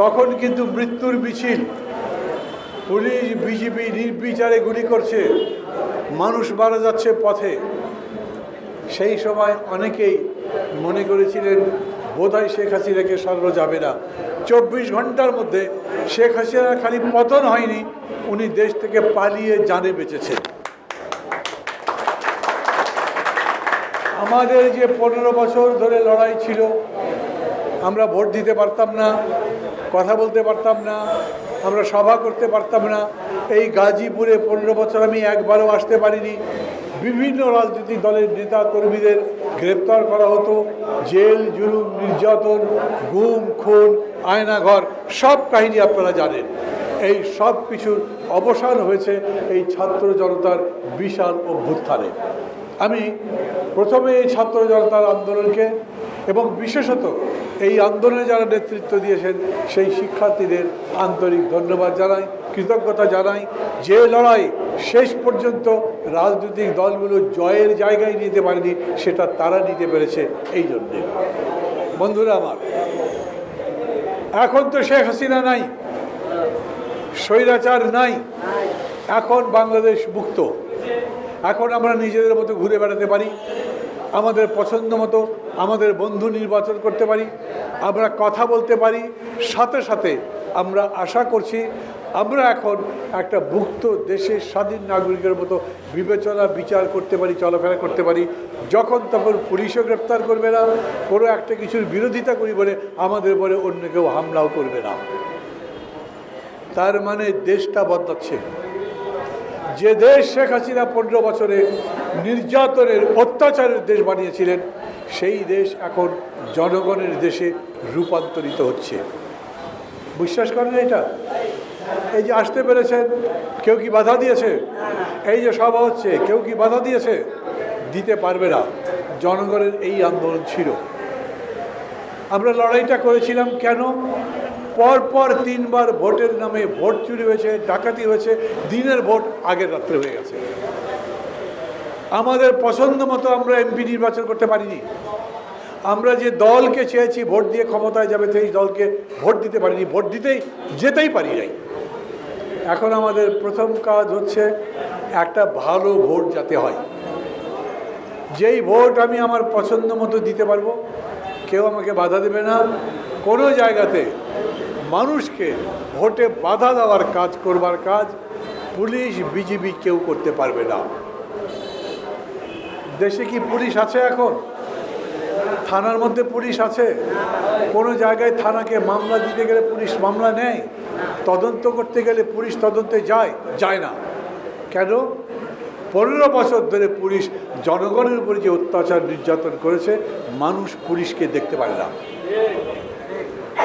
তখন কিন্তু মৃত্যুর মিছিল। পুলিশ বিজেপি নির্বিচারে গুলি করছে। মানুষ মারা যাচ্ছে পথে। সেই সময় অনেকেই মনে করেছিলেন, বোধহয় শেখ হাসিনাকে সরানো যাবে না। চব্বিশ ঘণ্টার মধ্যে শেখ হাসিনার খালি পতন হয়নি, উনি দেশ থেকে পালিয়ে জানে বেঁচেছেন আমাদের যে পনেরো বছর ধরে লড়াই ছিল, আমরা ভোট দিতে পারতাম না। কথা বলতে পারতাম না, আমরা সভা করতে পারতাম না। এই গাজীপুরে পনেরো বছর আমি একবারও আসতে পারিনি। বিভিন্ন রাজনৈতিক দলের নেতা কর্মীদের গ্রেপ্তার করা হতো। জেল, জুলুম, নির্যাতন, গুম, খুন, আয়নাঘর, সব কাহিনী আপনারা জানেন। এই সব কিছুর অবসান হয়েছে এই ছাত্র জনতার বিশাল অভ্যুত্থানে। আমি প্রথমে এই ছাত্র জনতার আন্দোলনকে এবং বিশেষত এই আন্দোলনে যারা নেতৃত্ব দিয়েছেন, সেই শিক্ষার্থীদের আন্তরিক ধন্যবাদ জানাই, কৃতজ্ঞতা জানাই। যে লড়াই শেষ পর্যন্ত রাজনৈতিক দলগুলো জয়ের জায়গায় নিতে পারেনি, সেটা তারা নিতে পেরেছে এই জন্যে। বন্ধুরা আমার, এখন তো শেখ হাসিনা নাই, স্বৈরাচার নাই, এখন বাংলাদেশ মুক্ত। এখন আমরা নিজেদের মতো ঘুরে বেড়াতে পারি। আমাদের পছন্দ মতো আমাদের বন্ধু নির্বাচন করতে পারি, আমরা কথা বলতে পারি, সাথে সাথে আমরা আশা করছি আমরা এখন একটা মুক্ত দেশের স্বাধীন নাগরিকের মতো বিবেচনা, বিচার করতে পারি, চলাফেরা করতে পারি। যখন তখন পুলিশও গ্রেপ্তার করবে না, কোনো একটা কিছুর বিরোধিতা করি বলে আমাদের বলে অন্য কেউ হামলাও করবে না। তার মানে দেশটা বদলাচ্ছে। যে দেশ শেখ হাসিনা পনেরো বছরে নির্যাতনের অত্যাচারের দেশ বানিয়েছিলেন, সেই দেশ এখন জনগণের দেশে রূপান্তরিত হচ্ছে। বিশ্বাস করেন এটা? এই যে আসতে পেরেছেন, কেউ কি বাধা দিয়েছে? এই যে সভা হচ্ছে, কেউ কি বাধা দিয়েছে? দিতে পারবে না। জনগণের এই আন্দোলন ছিল। আমরা লড়াইটা করেছিলাম কেন? পরপর তিনবার ভোটের নামে ভোট চুরি হয়েছে, ডাকাতি হয়েছে, দিনের ভোট আগের রাত্রে হয়ে গেছে। আমাদের পছন্দ মতো আমরা এমপি নির্বাচন করতে পারিনি। আমরা যে দলকে চেয়েছি ভোট দিয়ে ক্ষমতায় যাবে, সেই দলকে ভোট দিতে পারিনি। ভোট দিতেই যেতেই পারি নাই। এখন আমাদের প্রথম কাজ হচ্ছে একটা ভালো ভোট যাতে হয়। যেই ভোট আমি আমার পছন্দ মতো দিতে পারব, কেউ আমাকে বাধা দেবে না। কোনো জায়গাতে মানুষকে ভোটে বাধা দেওয়ার কাজ করবার কাজ পুলিশ, বিজিবি কেউ করতে পারবে না। দেশে কি পুলিশ আছে এখন? থানার মধ্যে পুলিশ আছে? কোনো জায়গায় থানাকে মামলা দিতে গেলে পুলিশ মামলা নেয়? তদন্ত করতে গেলে পুলিশ তদন্তে যায়? যায় না। কেন? পনেরো বছর ধরে পুলিশ জনগণের উপরে যে অত্যাচার নির্যাতন করেছে, মানুষ পুলিশকে দেখতে পারে না।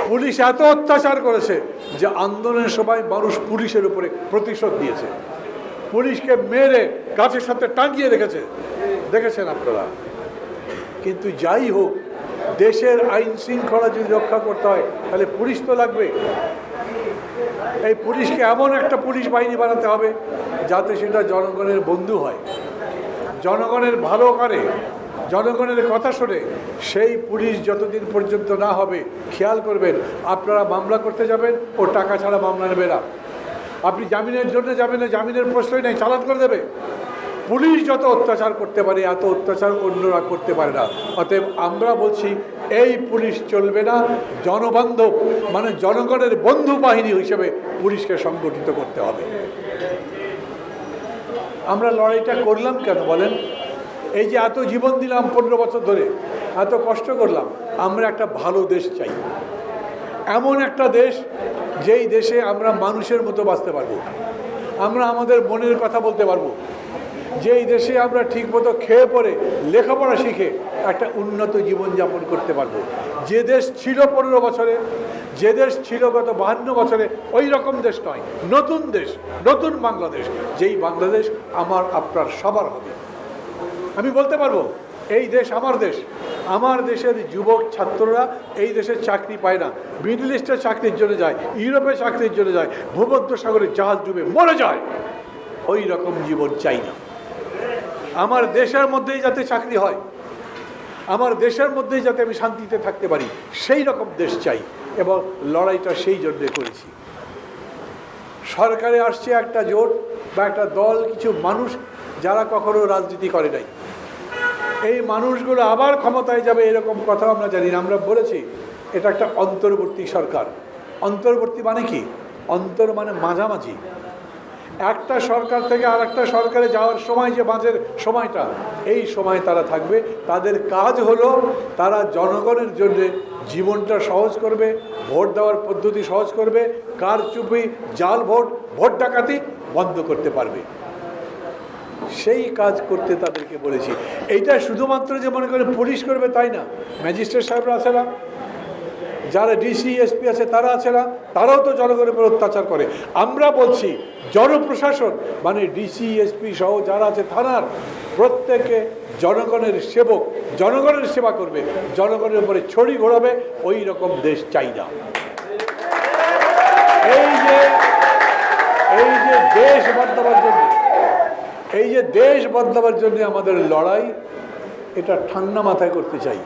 পুলিশ এত অত্যাচার করেছে যে আন্দোলনের সময় মানুষ পুলিশের উপরে প্রতিশোধ দিয়েছে পুলিশকে মেরে গাছের সাথে টাঙিয়ে রেখেছে। দেখেছেন আপনারা? কিন্তু যাই হোক, দেশের আইন শৃঙ্খলা যদি রক্ষা করতে হয়, তাহলে পুলিশ তো লাগবে। এই পুলিশকে এমন একটা পুলিশ বাহিনী বানাতে হবে যাতে সেটা জনগণের বন্ধু হয়। জনগণের ভালো করে জনগণের কথা শুনে সেই পুলিশ যতদিন পর্যন্ত না হবে, খেয়াল করবেন, আপনারা মামলা করতে যাবেন ও টাকা ছাড়া মামলা নেবে না। আপনি জামিনের জন্য যাবেন না, জামিনের প্রশ্নই নেই, চালান করে দেবে। পুলিশ যত অত্যাচার করতে পারে, এত অত্যাচার অন্যরা করতে পারে না। অতএব আমরা বলছি, এই পুলিশ চলবে না, জনবান্ধব মানে জনগণের বন্ধু বাহিনী হিসেবে পুলিশকে সংগঠিত করতে হবে। আমরা লড়াইটা করলাম কেন বলেন? এই যে এত জীবন দিলাম পনেরো বছর ধরে, এত কষ্ট করলাম, আমরা একটা ভালো দেশ চাই। এমন একটা দেশ যেই দেশে আমরা মানুষের মতো বাঁচতে পারব। আমরা আমাদের মনের কথা বলতে পারব। যেই দেশে আমরা ঠিকমতো খেয়ে পরে লেখাপড়া শিখে একটা উন্নত জীবনযাপন করতে পারব। যে দেশ ছিল পনেরো বছরে, যে দেশ ছিল গত বাহান্ন বছরে, ওই রকম দেশ নয়, নতুন দেশ, নতুন বাংলাদেশ। যেই বাংলাদেশ আমার, আপনার সবার হবে। আমি বলতে পারব, এই দেশ আমার দেশ। আমার দেশের যুবক ছাত্ররা এই দেশের চাকরি পায় না। মিডল ইস্টে চাকরির জন্য যায়, ইউরোপে চাকরির জন্য যায় ভূমধ্য সাগরে জাহাজ ডুবে মরে যায়। ওই রকম জীবন চাই না। আমার দেশের মধ্যেই যাতে চাকরি হয়, আমার দেশের মধ্যেই যাতে আমি শান্তিতে থাকতে পারি, সেই রকম দেশ চাই এবং লড়াইটা সেই জন্যে করেছি। সরকারে আসছে একটা জোট বা একটা দল, কিছু মানুষ যারা কখনো রাজনীতি করে নাই। এই মানুষগুলো আবার ক্ষমতায় যাবে, এরকম কথা আমরা জানি না। আমরা বলেছি, এটা একটা অন্তর্বর্তী সরকার। অন্তর্বর্তী মানে কি? অন্তর মানে মাঝামাঝি। একটা সরকার থেকে আর একটা সরকারে যাওয়ার সময় যে মাঝের সময়টা, এই সময় তারা থাকবে। তাদের কাজ হলো, তারা জনগণের জন্য জীবনটা সহজ করবে, ভোট দেওয়ার পদ্ধতি সহজ করবে কার চুপি জাল ভোট ভোট ডাকাতি বন্ধ করতে পারবে। সেই কাজ করতে তাদেরকে বলেছি। এইটা শুধুমাত্র যে মনে করে পুলিশ করবে তাই না। ম্যাজিস্ট্রেট সাহেবরা আছে না? যারা ডিসি এসপি আছে তারা আছে না? তারাও তো জনগণের উপর অত্যাচার করে। আমরা বলছি, জনপ্রশাসন মানে ডিসি এসপি সহ যারা আছে থানার প্রত্যেকে জনগণের সেবক, জনগণের সেবা করবে। জনগণের উপরে ছড়ি ঘোরাবে, ওই রকম দেশ চাই না। এই যে এই যে দেশ বদলাবার জন্য এই যে দেশ বদলাবার জন্য আমাদের লড়াই, এটা ঠান্ডা মাথায় করতে চাই।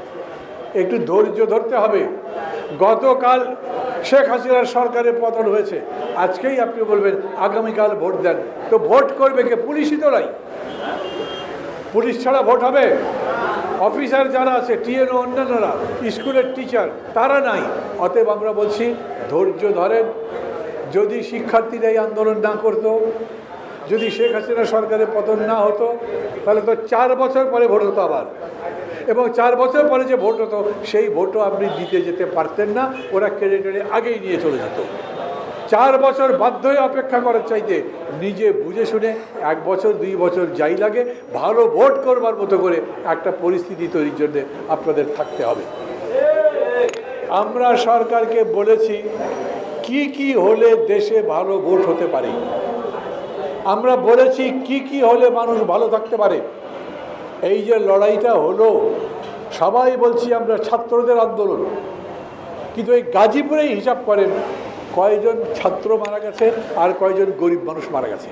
একটু ধৈর্য ধরতে হবে। গতকাল শেখ হাসিনার সরকারের পতন হয়েছে। আজকেই আপনি বলবেন, আগামীকাল ভোট দেন। তো ভোট করবে কে? পুলিশই তো নাই। পুলিশ ছাড়া ভোট হবে? অফিসার যারা আছে, টিএনও অন্যান্যরা, স্কুলের টিচার, তারা নাই। অতএব আমরা বলছি, ধৈর্য ধরেন। যদি শিক্ষার্থীরা এই আন্দোলন না করতো যদি শেখ হাসিনা সরকারের পতন না হতো, তাহলে তো চার বছর পরে ভোট হতো আবার। এবং চার বছর পরে যে ভোট হতো, সেই ভোটও আপনি দিতে যেতে পারতেন না, ওরা কেড়ে টেড়ে আগেই নিয়ে চলে যেত। চার বছর বাধ্য হয়ে অপেক্ষা করার চাইতে নিজে বুঝে শুনে এক বছর, দুই বছর যাই লাগে, ভালো ভোট করবার মতো করে একটা পরিস্থিতি তৈরির জন্যে আপনাদের থাকতে হবে। আমরা সরকারকে বলেছি, কি কি হলে দেশে ভালো ভোট হতে পারে? আমরা বলেছি কি কি হলে মানুষ ভালো থাকতে পারে। এই যে লড়াইটা হলো, সবাই বলছি আমরা ছাত্রদের আন্দোলন। কিন্তু এই গাজীপুরেই হিসাব করেন, কয়জন ছাত্র মারা গেছে আর কয়জন গরিব মানুষ মারা গেছে।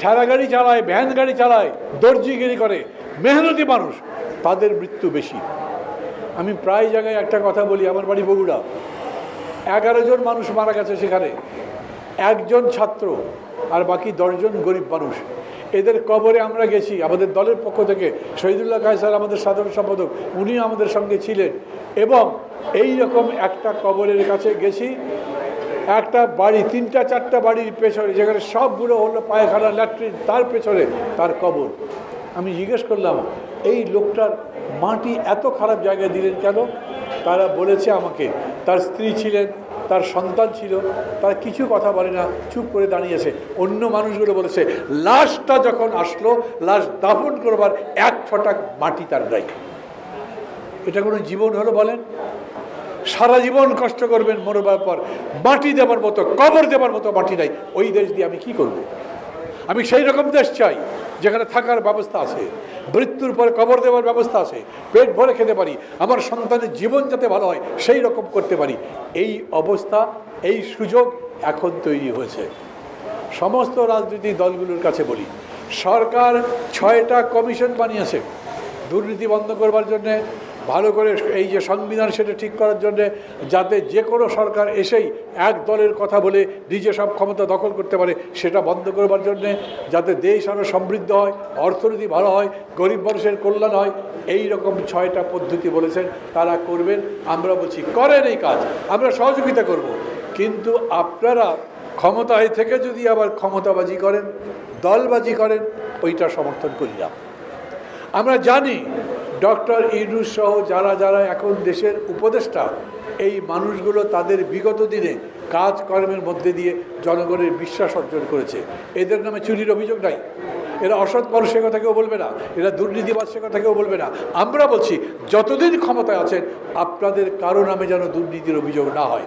ঠেলা গাড়ি চালায়, ভ্যান গাড়ি চালায়, দর্জিগিরি করে, মেহনতি মানুষ, তাদের মৃত্যু বেশি। আমি প্রায় জায়গায় একটা কথা বলি, আমার বাড়ি বগুড়া। এগারো জন মানুষ মারা গেছে সেখানে। একজন ছাত্র আর বাকি দশজন গরিব মানুষ। এদের কবরে আমরা গেছি, আমাদের দলের পক্ষ থেকে। শহীদুল্লাহ কায়সার আমাদের সাধারণ সম্পাদক, উনি আমাদের সঙ্গে ছিলেন। এবং এই রকম একটা কবরের কাছে গেছি। একটা বাড়ি, তিনটা, চারটা বাড়ির পেছনে, যেখানে সবগুলো হলো পায়খানা ল্যাট্রিন তার পেছনে তার কবর। আমি জিজ্ঞেস করলাম, এই লোকটার মাটি এত খারাপ জায়গায় দিলেন কেন? তারা বলেছে আমাকে, তার স্ত্রী ছিলেন তার সন্তান ছিল, তার কিছু কথা বলে না, চুপ করে দাঁড়িয়েছে। অন্য মানুষগুলো বলেছে, লাশটা যখন আসলো, লাশ দাফন করবার এক ছটাক মাটি তার নাই। এটা কোনো জীবন হলো বলেন? সারা জীবন কষ্ট করবেন মরবার পর। মাটি দেবার মতো, কবর দেবার মতো মাটি নাই। ওই দেশ দিয়ে আমি কি করব। আমি সেই রকম দেশ চাই, যেখানে থাকার ব্যবস্থা আছে, মৃত্যুর পরে কবর দেওয়ার ব্যবস্থা আছে, পেট ভরে খেতে পারি, আমার সন্তানের জীবন যাতে ভালো হয়, সেই রকম করতে পারি। এই অবস্থা, এই সুযোগ এখন তৈরি হয়েছে। সমস্ত রাজনৈতিক দলগুলোর কাছে বলি, সরকার ছয়টা কমিশন বানিয়েছে, দুর্নীতি বন্ধ করবার জন্যে ভালো করে এই যে সংবিধান সেটা ঠিক করার জন্যে যাতে যে কোনো সরকার এসেই এক দলের কথা বলে নিজে সব ক্ষমতা দখল করতে পারে, সেটা বন্ধ করবার জন্যে যাতে দেশ আরও সমৃদ্ধ হয়, অর্থনীতি ভালো হয়, গরিব মানুষের কল্যাণ হয়, এই রকম ছয়টা পদ্ধতি বলেছেন, তারা করবেন। আমরা বলছি, করেন এই কাজ, আমরা সহযোগিতা করব। কিন্তু আপনারা ক্ষমতায় থেকে যদি আবার ক্ষমতাবাজি করেন, দলবাজি করেন, ওইটা সমর্থন করি না। আমরা জানি ডক্টর ইউনুস সহ যারা যারা এখন দেশের উপদেষ্টা, এই মানুষগুলো তাদের বিগত দিনে কাজকর্মের মধ্যে দিয়ে জনগণের বিশ্বাস অর্জন করেছে। এদের নামে চুরির অভিযোগ নাই। এরা অসৎ মানুষের কথা কেউ বলবে না। এরা দুর্নীতিবাদ সে কথা কেউ বলবে না। আমরা বলছি, যতদিন ক্ষমতায় আছেন, আপনাদের কারও নামে যেন দুর্নীতির অভিযোগ না হয়।